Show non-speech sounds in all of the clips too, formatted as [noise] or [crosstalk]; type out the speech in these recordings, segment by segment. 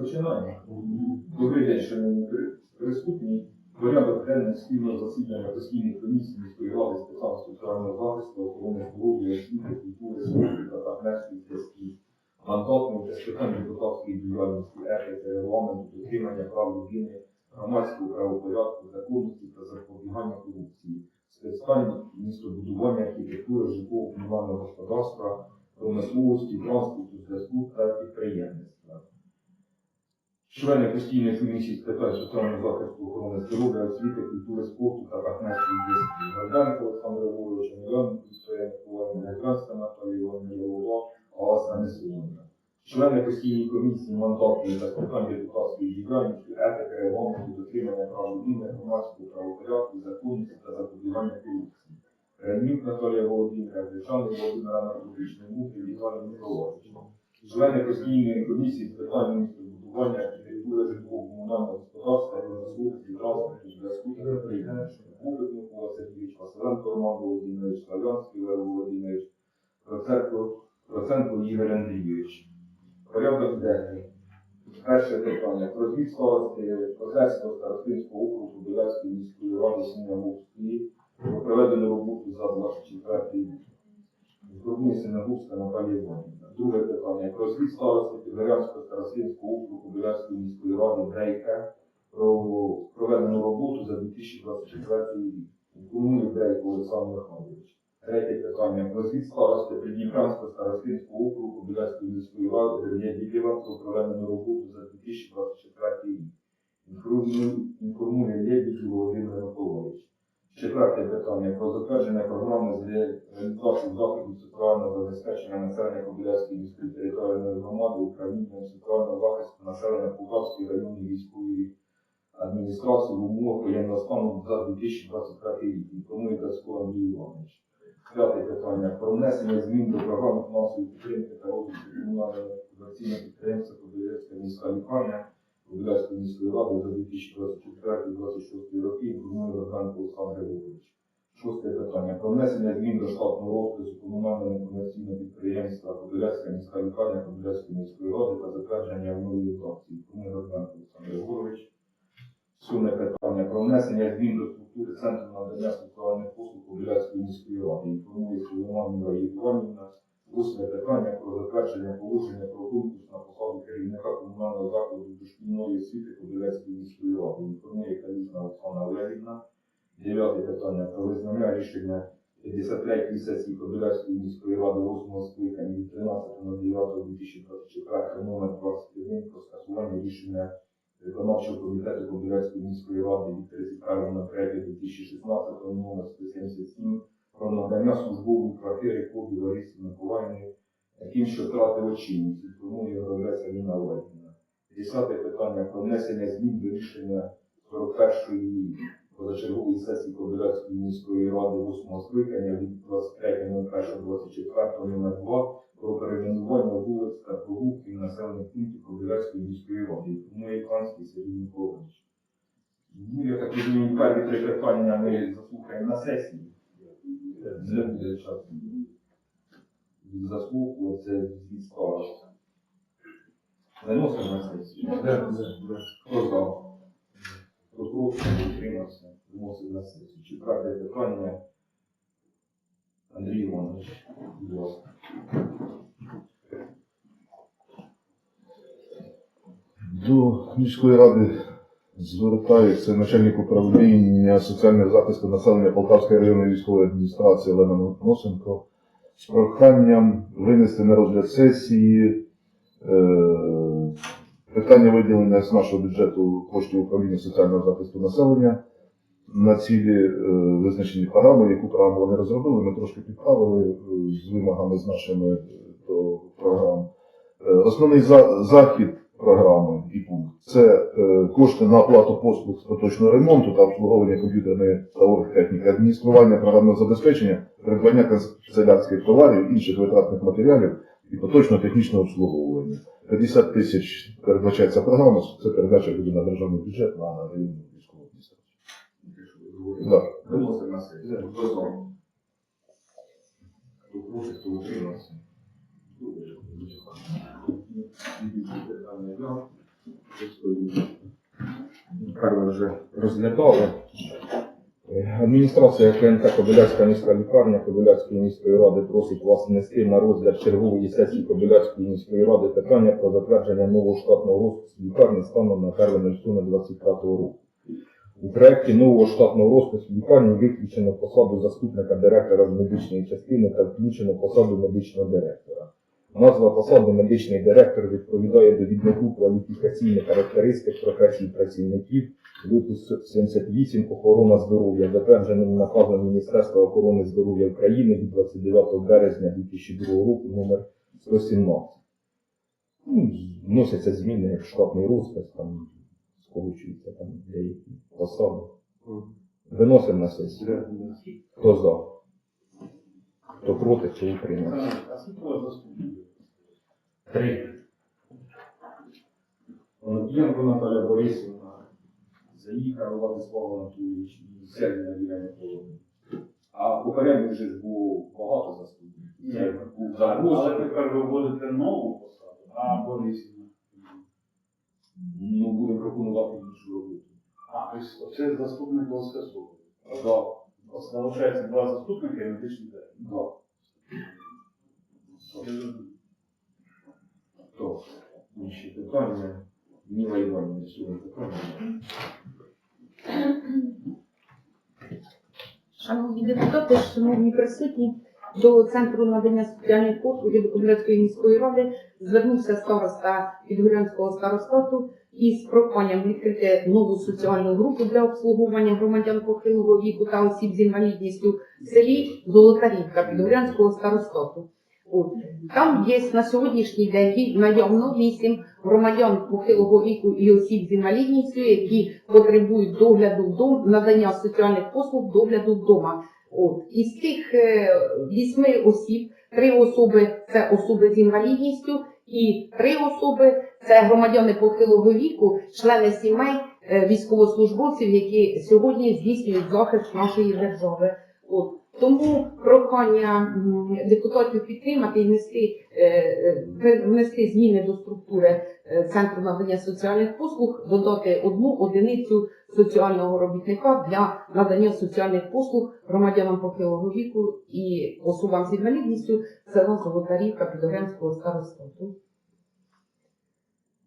Починаємо. Добрий день, шановні присутні. Порядок денний спільного засідання постійних комісій міської ради з питань соціального захисту, охорони здоров'я, освіти, культури, спорту та партнерських зв'язків, мандатних та з питань депутатської діяльності, етики, регламенту, дотримання прав людини, громадського правопорядку, законності та запобігання корупції, з питань містобудування, архітектури, житлового комунального господарства, промисловості, транспорту, зв'язку та підприємництва. Члени постійної комісії з питань соціального захисту охорони здоров'я, освіти, культури, спорту та партнерських зв'язків. Горданко Олександр Григорович, Мільйон Вікторія Миколаївна, Гранська Наталія Аласа Несоломна. Члени постійної комісії мандатної та питань депутатської діяльності, етики, регламенту, дотримання прав людини, громадського правопорядку, законності та запобігання корупції. Ремнюк Наталія Володимира, Гречаний Володимир Анатолійович, Немудрий Віталій Миколаївич. Члени постійної комісії з питань містобудування, архітектури, житлового комунального господарства, промисловості, транспорту, зв'язку та підприємництва. Губик Микола Сергійович, Василенко Роман Володимирович, Славянський Лев Володимирович, Проценко, Проценко Ігор Андрійович. Порядок денний. Перше питання. Про звіт старости Козацького старостинського округу Біляської міської ради Сінявовської про проведену роботу за 24 рік. Згорні Синагубська Наталія Іванівна. Друге питання. Про звіт старости Підгорянського старостинського округу Біляської міської ради Брейка про проведену роботу за 2024 рік. Інформує Брейко Олександр Михайлович. Третє питання. Про звіт старости Придніпрянського старостинського округу Біляської міської ради Сергія Дібєва про проведену роботу за 2024 рік. Інформує, Лебідь Володимир Миколаївич. Четверте питання про затвердження програми з реалізації заходів соціального забезпечення населення Кобиляцької міської територіальної громади управлінням соціального захисту населення Полтавської районної військової адміністрації в умовах воєнного стану за 2025 рік. Інформує Тацько Андрій Іванович. П'яте питання про внесення змін до програми фінансової підтримки та розвитку комунального комерційного підприємства Кобиляцька міська лікарня Кобиляцької міської ради за 2024-2026 роки інформує Горганко Олександр. Шосте питання. Про внесення змін до штатного розпису комунального некомерційного підприємства Кобиляцька міська лікарня Кобиляцької міської ради та затвердження в новій редакції. Інформує Горганко Олександр Григорович. Сьоме питання. Про внесення змін до структури Центру надання соціальних послуг Кобиляцької міської ради. Інформує Соломанова Іванівна. Восьме питання про затвердження положення про конкурс на посаду керівника комунального закладу дошкільної освіти Кобиляцької міської ради. Інформує Калізна Оксана Олегівна. Дев'яте питання про визнання рішення 53-ї сесії Кобиляцької міської ради 8 скликання від 13.09.2024 номер 21 про скасування рішення виконавчого комітету Кобиляцької міської ради від 31.03.2016 номер 177 про надання службової квартири Кобі Ларисі Миколаївні, яким що втратило чинність, інформує Гравець Аліна Олегівна. Десяте питання про внесення змін до рішення 41-ї позачергової сесії Кобиляцької міської ради 8 скликання від 23.01.24 номер 2 про перейменування вулиць та прогулків населених пунктів Кобиляцької міської ради. Інформує Канський Сергій Миколаївич. Ну, я так розумію, перші три питання ми заслухаємо на сесії. Не буде часу заслуху, це від староста. Заносимо на сесію. Хто за? Хто проти, утримався, вносив на сесію. Четверте питання. Андрій Іванович, будь ласка. До міської ради звертається начальник управління соціального захисту населення Полтавської районної військової адміністрації Олена Носенко з проханням винести на розгляд сесії е, питання виділення з нашого бюджету коштів управління соціального захисту населення на цілі е, визначені програми, яку програму вони розробили. Ми трошки підправили е, з вимогами з нашими е, до програм. Е, Основний за- захід програми і пункт. Це е, кошти на оплату послуг з поточного ремонту та обслуговування комп'ютерної та оргтехніки, адміністрування програмного забезпечення, придбання канцелярських товарів, інших витратних матеріалів і поточного технічного обслуговування. 50 тисяч передбачається програма, це передача буде на державний бюджет на районну військову адміністрацію. Хто проти, хто утримався. Перше вже розглядали. Адміністрація КНК Кобиляцька міська лікарня Кобиляцької міської ради просить вас внести на розгляд чергової сесії Кобиляцької міської ради питання про затвердження нового штатного розпису лікарні станом на 1.07.25 року. У проєкті нового штатного розпису лікарні виключено посаду заступника директора з медичної частини та включено посаду медичного директора. Назва посади медичний директор відповідає довіднику кваліфікаційних характеристик професій працівників, випуск 78 охорона здоров'я, затвердженим наказом Міністерства охорони здоров'я України від 29 березня 2002 року номер 117. Ну, вносяться зміни в штатний розпис, там скорочуються там деякі посади. Виносимо на сесію. Хто за? Хто проти, вас заступників? Три. Онопієнко Наталя Борисівна, Заїка Владислав Анатолійович і Сергій Юрій Миколаївич. А попередньо вже ж було багато заступників. Але тепер ви вводите нову посаду, а Борисівна. Ну, будемо пропонувати іншу роботу. А, тобто це заступник скасовує. Да, Залишається два заступника і медичний директор. да. То, інші питання. Ніла Іванівна, сьогодні питання. Шановні депутати, шановні присутні, до Центру надання соціальних послуг від Кобиляцької міської ради звернувся староста Підгорянського старостату із проханням відкрити нову соціальну групу для обслуговування громадян похилого віку та осіб з інвалідністю в селі Золотарівка Підгорянського старостату. Там є на сьогоднішній день наявно вісім громадян похилого віку і осіб з інвалідністю, які потребують догляду вдома, надання соціальних послуг догляду вдома. От. Із цих е, вісьми осіб три особи це особи з інвалідністю, і три особи це громадяни похилого віку, члени сімей е, військовослужбовців, які сьогодні здійснюють захист нашої держави. От. Тому прохання депутатів підтримати і внести, е, е, внести зміни до структури центру надання соціальних послуг, додати одну одиницю соціального робітника для надання соціальних послуг громадянам похилого віку і особам з інвалідністю села Золотарівка Підогренського старостату.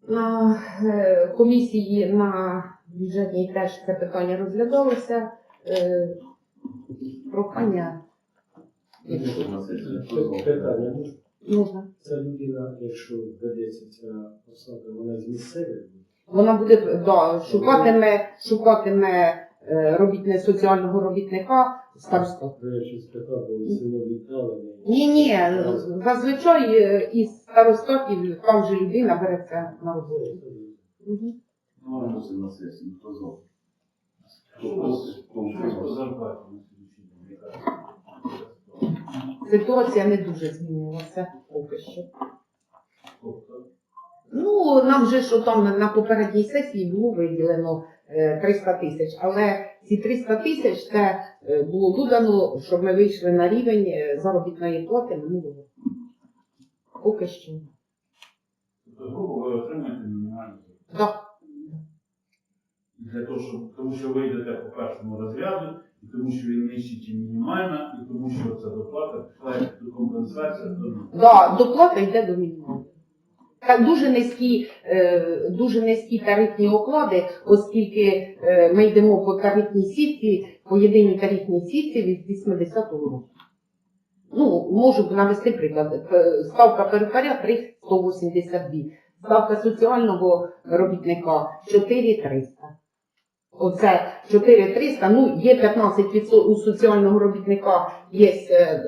На е, комісії на бюджетній теж це питання розглядалося. Е, Прохання Питання можна? можна. Ця людина, якщо ведеться ця посада, вона з місцевих? Вона буде да, шукатиме, шукатиме робітне соціального робітника село віддалене. Ні, ні, зазвичай е, із старостатів там же людина береться на роботу. Виносимо на. Хто? Яка? Ситуація не дуже змінилася поки що. Тобто, Ну, нам же що там на попередній сесії було виділено е, 300 тисяч, але ці 300 тисяч це е, було додано, щоб ми вийшли на рівень е, заробітної плати минулого. Поки що. тобто, ви отримаєте мінімальну. Да. Для того, щоб, тому що ви йдете по першому розряду, і тому що він нижчий, ніж мінімальна, і тому що ця доплата пішла до Да, доплата йде до мінімуму. Дуже низькі, е, дуже низькі тарифні оклади, оскільки е, ми йдемо по тарифній сітці, по єдиній тарифній сітці від 80-го року. Ну, можу навести приклад. П- Ставка перукаря 3,182. Ставка соціального робітника 4,300. Оце 4300, ну є 15% у соціального робітника, є е, е,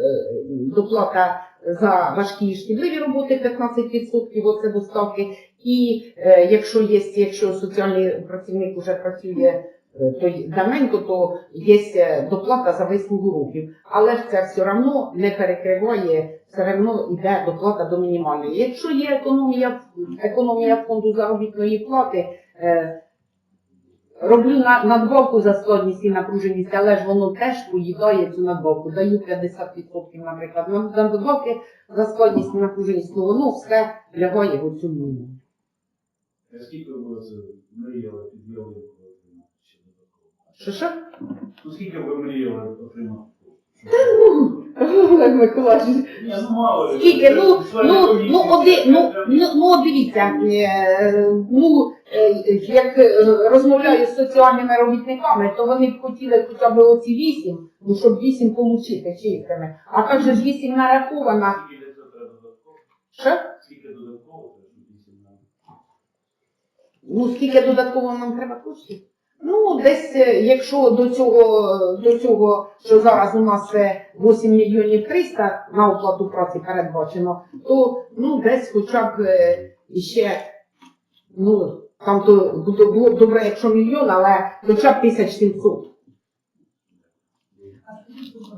доплата за важкі і шкідливі роботи 15%, оце до ставки. І е, якщо є, якщо соціальний працівник вже працює е, то й давненько, то є е, доплата за вислугу років. Але це все одно не перекриває, все одно йде доплата до мінімальної. Якщо є економія, економія фонду заробітної плати, е, Роблю на, надбавку за складність і напруженість, але ж воно теж поїдає цю надбавку. Даю 50%, наприклад, на на надбавки за складність і напруженість, але воно все лягає в цю мінімум. А скільки ви мріяли під ялинку отримати? Що що? Ну скільки ви мріяли отримати? Олег Миколаївич, Ні, ну [laughs] мало. Скільки? Ну, ну, комісії, ну, один, ну, ну, ну, дивіться, е, ну, е, як е, розмовляю з соціальними робітниками, то вони б хотіли хоча б оці вісім, ну, щоб вісім получити чистими. А так же ж вісім нараховано. Скільки для треба додатково? Що? Скільки додатково треба? Ну, скільки додатково нам треба коштів? Ну, десь, е, якщо до цього, до цього, що зараз у нас е, 8 мільйонів 300 на оплату праці передбачено, то ну, десь хоча б ще, ну, там то було б добре, якщо мільйон, але хоча б 1700. А скажіть, будь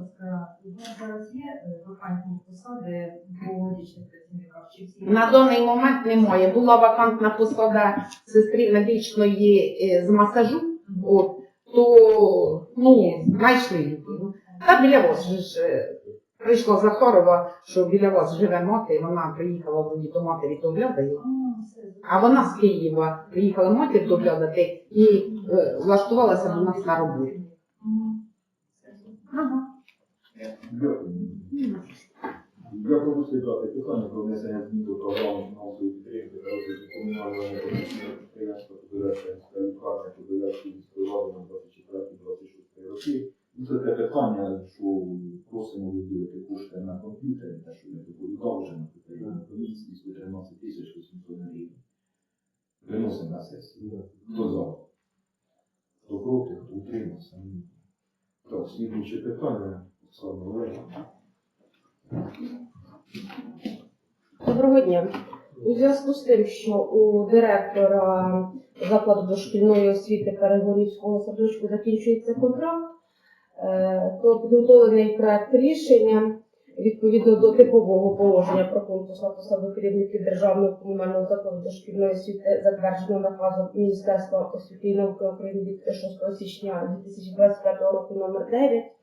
зараз є е, вакантні посади по працівниках? Чи всі? На даний момент немає. Була вакантна посада сестри медичної е, з масажу, от, то ну, знайшли людину. Та біля вас же ж е, прийшла Захарова, що біля вас живе мати, вона приїхала вроді до матері доглядає. А, все. А вона з Києва приїхала матір доглядати і е, влаштувалася до нас на роботу. Я пропустив дати питання про внесення змін до програми фінансової підтримки та розвитку комунального економічного підприємства Подолярська міська лікарня Подолярської міської влади на 24-26 роки. Ну, це те питання, що просимо виділити кошти на комп'ютери, те, що ми доповідали вже на попередній комісії, 113 тисяч 800 гривень. Виносимо на сесію. Хто за? Хто проти, хто утримався? Так, слідуюче питання, Оксана Олегівна. Доброго дня. У зв'язку з тим, що у директора закладу дошкільної освіти Перегорівського садочку закінчується контракт, е, то підготовлений проект рішення відповідно до типового положення про конкурс посаду керівників державного комунального закладу дошкільної освіти, затвердженого наказом Міністерства освіти і науки України від 6 січня 2025 року номер 9, е,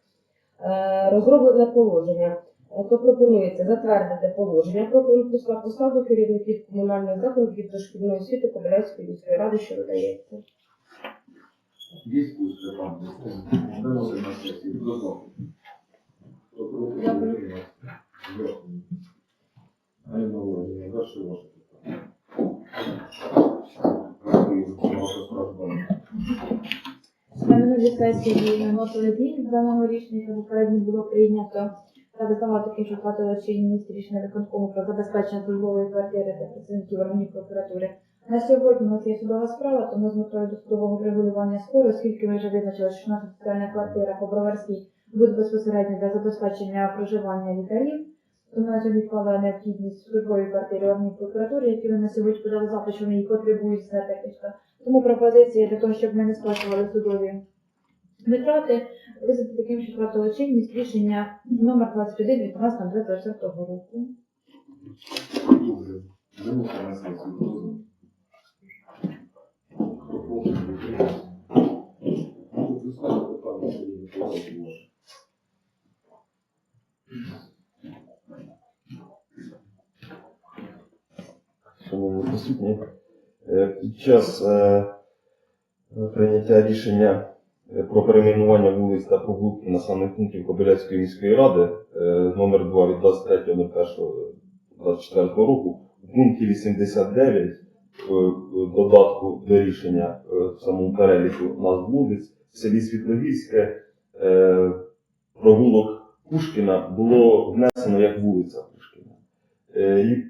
розроблене положення. Е, то пропонується затвердити положення про конкурс на посаду керівників комунальних закладів дошкільної освіти Кобиляцької міської ради, що видається. Дискус, Степан, виносимо на сесію. Хто за? Хто проти, Дякую. Дякую. Альона Олегівна, далі ваше питання. Дякую, ваше страждання. На минулій сесії вносили зміни до даного рішення, попередньо було прийнято та визнавати таким, що чинність рішення виконкому про забезпечення службової квартири та працівників органів прокуратури. На сьогодні у нас є судова справа, тому з метою досудового врегулювання спору, оскільки ми вже визначили, що наша соціальна квартира по Броварській буде безпосередньо для забезпечення проживання лікарів, тому на сьогодні відпала необхідність в службовій квартирі органів прокуратури, які ви на сьогодні подали запит, що вони її потребують все таки. Тому пропозиція для того, щоб ми не сплачували судові витрати, визнати таким, що втратило чинність рішення номер 21 від 12.24 року. Виносимо на сесію. Хто за? Хто проти, хто утримався? Ну, представте питання, Сергій Миколаївич, ваше. Шановні е, під час е, прийняття рішення е, про перейменування вулиць та прогулки населених пунктів Кобиляцької міської ради номер 2 від 23.01.24 року у пункті 89 в в додатку до рішення в самому переліку назв вулиць в селі Світлогірське е, прогулок Пушкіна було внесено як вулиця Пушкіна. І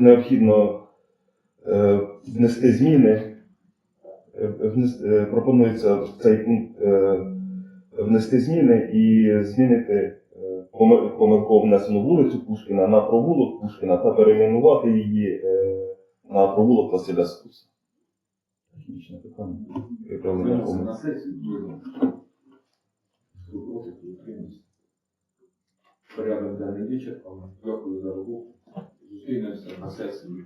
необхідно внести зміни. Е, е, Пропонується в цей пункт е, внести зміни і змінити е, помилково внесену вулицю Пушкіна на провулок Пушкіна та перейменувати її е, на провулок Василя Скуса. Технічне питання. На сесію. Порядок денний вичерпаний. Дякую за роботу. Зустрінемося на сесії.